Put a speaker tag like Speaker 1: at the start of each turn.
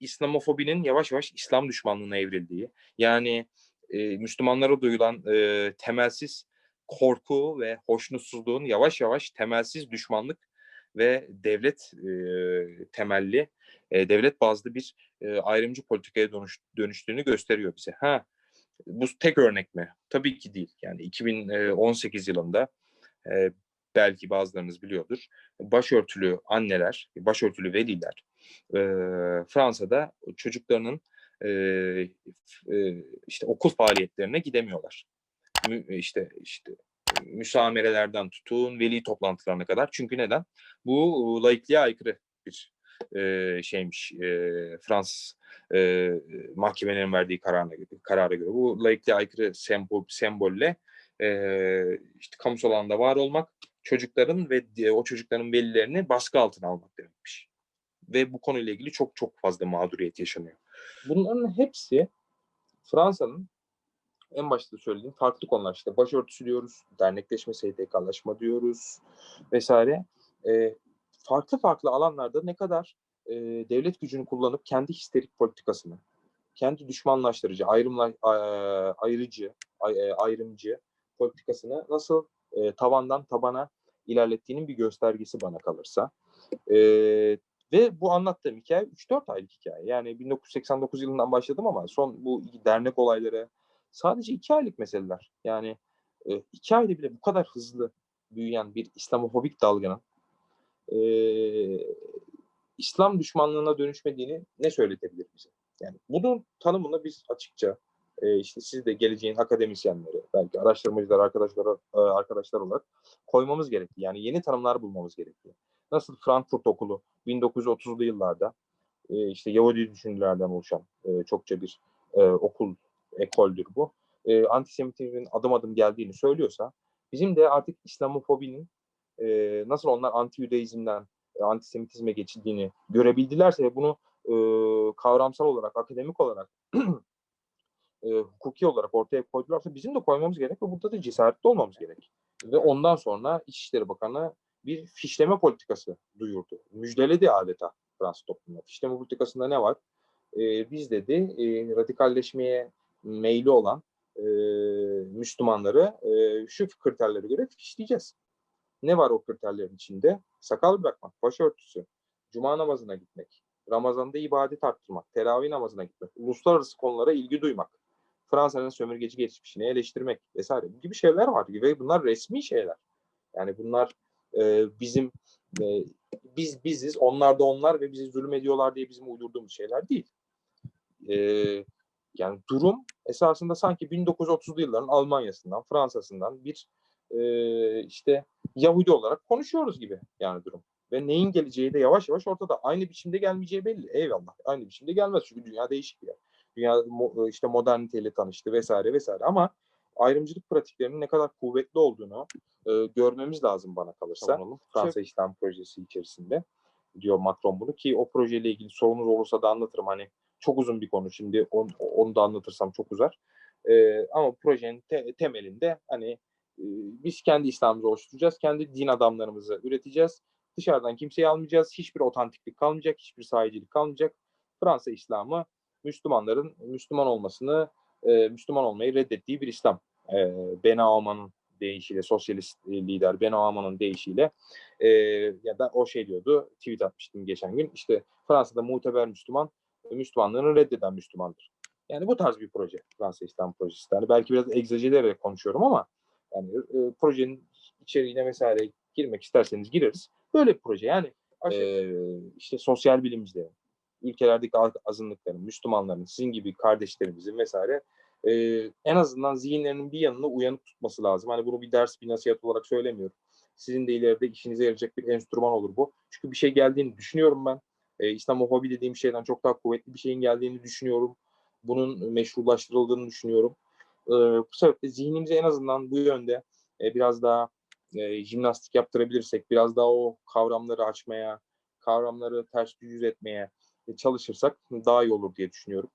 Speaker 1: İslamofobinin yavaş yavaş İslam düşmanlığına evrildiği, yani e, Müslümanlara duyulan e, temelsiz korku ve hoşnutsuzluğun yavaş yavaş temelsiz düşmanlık ve devlet e, temelli, e, devlet bazlı bir e, ayrımcı politikaya dönüş, dönüştüğünü gösteriyor bize. Ha, bu tek örnek mi? Tabii ki değil. Yani 2018 yılında e, belki bazılarınız biliyordur. Başörtülü anneler, başörtülü veliler e, Fransa'da çocuklarının e, e, işte okul faaliyetlerine gidemiyorlar. Mü, işte işte müsamerelerden tutun veli toplantılarına kadar. Çünkü neden? Bu laikliğe aykırı bir e, şeymiş e, Fransız e, mahkemelerin verdiği kararına, karara göre. Bu laikliğe aykırı sembol, sembolle e, işte kamusal alanda var olmak çocukların ve o çocukların velilerini baskı altına almak demekmiş. Ve bu konuyla ilgili çok çok fazla mağduriyet yaşanıyor. Bunların hepsi Fransa'nın en başta söylediğim farklı konular işte başörtüsü diyoruz, dernekleşme, STK'laşma diyoruz vesaire. E, farklı farklı alanlarda ne kadar e, devlet gücünü kullanıp kendi histerik politikasını, kendi düşmanlaştırıcı, ayrımla, ayrıcı, ayrımcı politikasını nasıl e, tavandan tabana ilerlettiğinin bir göstergesi bana kalırsa. E, ve bu anlattığım hikaye 3-4 aylık hikaye. Yani 1989 yılından başladım ama son bu dernek olayları sadece 2 aylık meseleler. Yani 2 e, ayda bile bu kadar hızlı büyüyen bir İslamofobik dalganın e, İslam düşmanlığına dönüşmediğini ne söyletebilir bize? Yani bunun tanımını biz açıkça e, işte siz de geleceğin akademisyenleri, belki araştırmacılar, arkadaşlar, e, arkadaşlar olarak koymamız gerekli. Yani yeni tanımlar bulmamız gerekiyor. Nasıl Frankfurt Okulu 1930'lu yıllarda e, işte Yahudi düşünürlerden oluşan e, çokça bir okul, ekoldür bu. Antisemitizmin adım adım geldiğini söylüyorsa bizim de artık İslamofobinin nasıl onlar anti-Yudaizmden e, antisemitizme geçildiğini görebildilerse bunu kavramsal olarak, akademik olarak e, hukuki olarak ortaya koydularsa bizim de koymamız gerek ve burada da cesaretli olmamız gerek. Ve ondan sonra İçişleri Bakanı bir fişleme politikası duyurdu. Müjdeledi adeta Fransız toplumuna. Fişleme politikasında ne var? E, biz dedi e, radikalleşmeye meyli olan e, Müslümanları e, şu kriterlere göre fişleyeceğiz. Ne var o kriterlerin içinde? Sakal bırakmak, başörtüsü, cuma namazına gitmek, Ramazan'da ibadet arttırmak, teravih namazına gitmek, uluslararası konulara ilgi duymak, Fransa'nın sömürgeci geçmişini eleştirmek vesaire gibi şeyler var ve bunlar resmi şeyler. Yani bunlar e, bizim e, biz biziz, onlar da onlar ve bizi zulüm ediyorlar diye bizim uydurduğumuz şeyler değil. E, yani durum esasında sanki 1930'lu yılların Almanya'sından, Fransa'sından bir e, işte Yahudi olarak konuşuyoruz gibi yani durum. Ve neyin geleceği de yavaş yavaş ortada. Aynı biçimde gelmeyeceği belli. Eyvallah. Aynı biçimde gelmez çünkü dünya değişik bir yer. Dünya e, işte moderniteyle tanıştı vesaire vesaire ama ayrımcılık pratiklerinin ne kadar kuvvetli olduğunu e, görmemiz lazım bana kalırsa. Tamam, Fransa şey... İslam projesi içerisinde diyor Macron bunu ki o projeyle ilgili sorunuz olursa da anlatırım. Hani çok uzun bir konu şimdi onu, onu da anlatırsam çok uzar. E, ama projenin te, temelinde hani e, biz kendi İslam'ımızı oluşturacağız. Kendi din adamlarımızı üreteceğiz. Dışarıdan kimseyi almayacağız. Hiçbir otantiklik kalmayacak. Hiçbir sahicilik kalmayacak. Fransa İslam'ı Müslümanların Müslüman olmasını, e, Müslüman olmayı reddettiği bir İslam. E, Benaoman'ın deyişiyle, sosyalist lider Benaoman'ın deyişiyle e, ya da o şey diyordu, tweet atmıştım geçen gün. İşte Fransa'da muteber Müslüman, Müslümanlığını reddeden Müslümandır. Yani bu tarz bir proje Fransa İslam projesi. Yani belki biraz egzajere konuşuyorum ama yani e, projenin içeriğine vesaire girmek isterseniz gireriz. Böyle bir proje yani e, işte sosyal bilimcilerin, ülkelerdeki azınlıkların, Müslümanların, sizin gibi kardeşlerimizin vesaire e, en azından zihinlerinin bir yanını uyanık tutması lazım. Hani bunu bir ders, bir nasihat olarak söylemiyorum. Sizin de ileride işinize yarayacak bir enstrüman olur bu. Çünkü bir şey geldiğini düşünüyorum ben. E, İslamofobi dediğim şeyden çok daha kuvvetli bir şeyin geldiğini düşünüyorum. Bunun meşrulaştırıldığını düşünüyorum. E, bu sebeple zihnimizi en azından bu yönde e, biraz daha e, jimnastik yaptırabilirsek, biraz daha o kavramları açmaya, kavramları ters yüz etmeye çalışırsak daha iyi olur diye düşünüyorum.